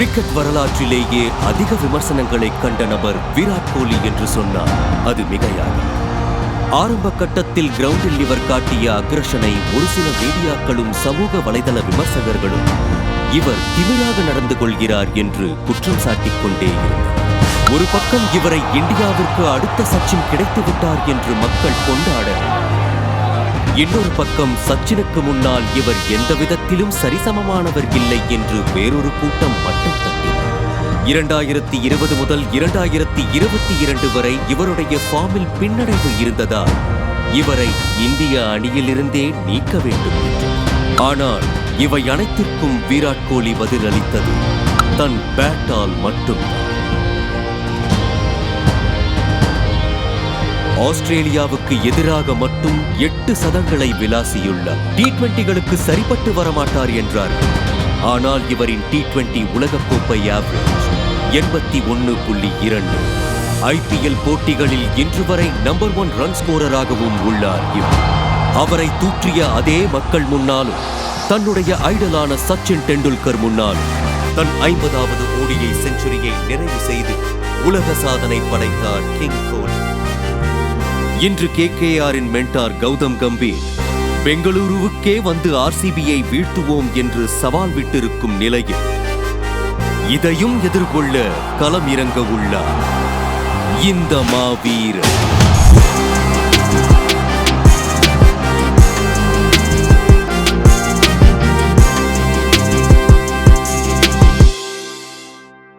Cricket வரலாற்றிலேயே அதிக விமர்சனங்களை கண்ட நபர் விராட் கோலி என்று சொன்னார். அது மிகையாகும் ஆரம்ப கட்டத்தில் கிரவுண்டில் இவர் காட்டிய அக்ரஷனை ஒரு சில மீடியாக்களும் சமூக வலைதள விமர்சகர்களும் இவர் திமிராக நடந்து கொள்கிறார் என்று குற்றம் சாட்டிக் கொண்டே இருந்தார். ஒரு பக்கம் இவரை இந்தியாவிற்கு அடுத்த சச்சின் கிடைத்து விட்டார் என்று மக்கள் கொண்டாட இன்னொரு பக்கம் சச்சினுக்கு முன்னால் இவர் எந்த விதத்திலும் சரிசமமானவர் இல்லை என்று வேறொரு கூட்டம் மட்டும் இரண்டாயிரத்தி இருபது முதல் இரண்டாயிரத்தி இருபத்தி இரண்டு வரை இவருடைய ஃபார்மில் பின்னடைவு இருந்ததால் இவரை இந்திய அணியிலிருந்தே நீக்க வேண்டும் என்று. ஆனால் இவை அனைத்திற்கும் விராட் கோலி பதிலளித்தது தன் பேட்டால் மட்டும். ஆஸ்திரேலியாவுக்கு எதிராக மட்டும் எட்டு சதங்களை விளாசியுள்ளார் டி டுவெண்டிகளுக்கு சரிப்பட்டு வரமாட்டார் என்றார்கள். ஆனால் இவரின் டி டுவெண்டி உலகக்கோப்பை ஆவரேஜ் எண்பத்தி ஒன்று புள்ளி இரண்டு. ஐபிஎல் போட்டிகளில் இன்று வரை நம்பர் ஒன் ரன் ஸ்கோரராகவும் உள்ளார் இவர். அவரை தூற்றிய அதே மக்கள் முன்னாலும் தன்னுடைய ஐடலான சச்சின் டெண்டுல்கர் முன்னாலும் தன் ஐம்பதாவது ஓடியை செஞ்சுரியை நிறைவு செய்து உலக சாதனை படைத்தார் கிங் கோலி. இன்று கே கே ஆரின் மென்டார் கௌதம் கம்பீர் பெங்களூருவுக்கே வந்து ஆர்சிபியை வீழ்த்துவோம் என்று சவால் விட்டிருக்கும் நிலையில் இதையும் எதிர்கொள்ள களம் இறங்க உள்ளார். இந்த மாவீரர்.